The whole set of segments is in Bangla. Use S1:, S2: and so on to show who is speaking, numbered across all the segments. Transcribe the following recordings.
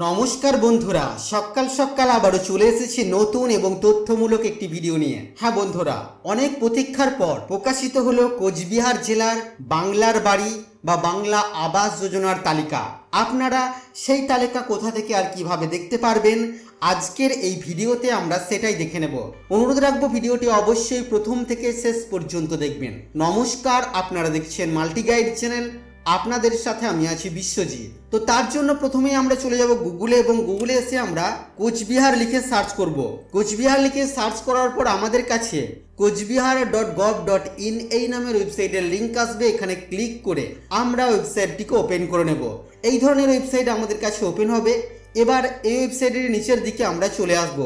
S1: নমস্কার বন্ধুরা, সকাল সকাল আবারও চলে এসেছি নতুন এবং তথ্যমূলক একটি ভিডিও নিয়ে। হ্যাঁ বন্ধুরা, অনেক প্রতীক্ষার পর প্রকাশিত হলো কোচবিহার জেলার বাংলার বাড়ি বা বাংলা আবাস যোজনার তালিকা। আপনারা সেই তালিকা কোথা থেকে আর কীভাবে দেখতে পারবেন? আজকের এই ভিডিওতে আমরা সেটাই দেখে নেব। অনুরোধ রাখব ভিডিওটি অবশ্যই প্রথম থেকে শেষ পর্যন্ত দেখবেন। নমস্কার, আপনারা দেখছেন মাল্টি গাইড চ্যানেল। আপনাদের সাথে আমি আছি বিশ্বজিৎ। তো তার জন্য প্রথমেই আমরা চলে যাব গুগলে এবং গুগলে এসে আমরা কোচবিহার লিখে সার্চ করব। কোচবিহার লিখে সার্চ করার পর আমাদের কাছে Coochbehar dot gov dot in এই নামের ওয়েবসাইটের লিঙ্ক আসবে। এখানে ক্লিক করে আমরা ওয়েবসাইটটিকে ওপেন করে নেব। এই ধরনের ওয়েবসাইট আমাদের কাছে ওপেন হবে। এবার এই ওয়েবসাইটের নিচের দিকে আমরা চলে আসব।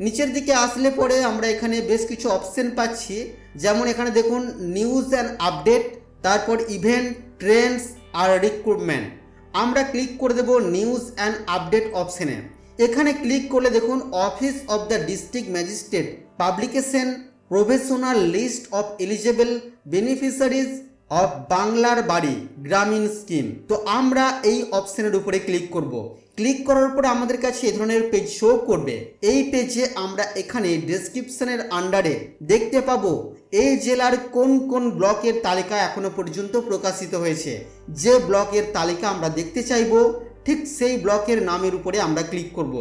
S1: নিচের দিকে আসলে পরে আমরা এখানে বেশ কিছু অপশন পাচ্ছি। যেমন এখানে দেখুন নিউজ অ্যান্ড আপডেট। তারপর ইভেন্ট ট্রেন্ডস আর রিক্রুটমেন্ট আমরা ক্লিক করে দেব নিউজ অ্যান্ড আপডেট অপশানে এখানে ক্লিক করলে দেখুন office of the district magistrate publication professional list of eligible beneficiaries of বাংলার বাড়ি, গ্রামীণ স্কিম। তো আমরা এই অপশনের উপরে ক্লিক করব। ক্লিক করার পর আমাদের কাছে এ ধরনের পেজ শো করবে। এই পেজে আমরা এখানে ডেসক্রিপশনের আন্ডারে দেখতে পাবো এই জেলার কোন কোন ব্লকের তালিকা এখনও পর্যন্ত প্রকাশিত হয়েছে। যে ব্লকের তালিকা আমরা দেখতে চাইব, ঠিক সেই ব্লকের নামের উপরে আমরা ক্লিক করব।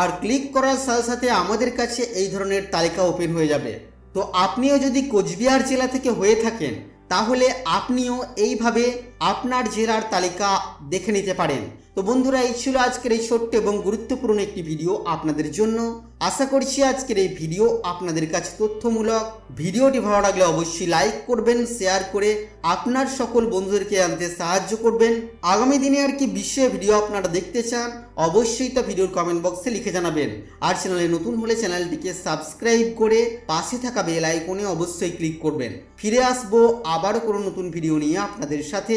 S1: আর ক্লিক করার সাথে সাথে আমাদের কাছে এই ধরনের তালিকা ওপেন হয়ে যাবে। তো আপনিও যদি কোচবিহার জেলা থেকে হয়ে থাকেন তাহলে আপনিও এইভাবে আপনার জেরার তালিকা দেখে নিতে পারেন। তো বন্ধুরা, এই ছিল আজকের এই ছোট্ট এবং গুরুত্বপূর্ণ একটি ভিডিও আপনাদের জন্য। আশা করছি আজকের এই ভিডিও আপনাদের কাছে তথ্যমূলক। ভিডিওটি ভালো লাগলে অবশ্যই লাইক করবেন, শেয়ার করে আপনার সকল বন্ধুদেরকে আনতে সাহায্য করবেন। আগামী দিনে আর কি বিষয়ে ভিডিও আপনারা দেখতে চান, অবশ্যই তা ভিডিওর কমেন্ট বক্সে লিখে জানাবেন। আর চ্যানেলে নতুন হলে চ্যানেলটিকে সাবস্ক্রাইব করে পাশে থাকা বেল আইকনে অবশ্যই ক্লিক করবেন। ফিরে আসব আবারও কোনো নতুন ভিডিও নিয়ে আপনাদের সাথে।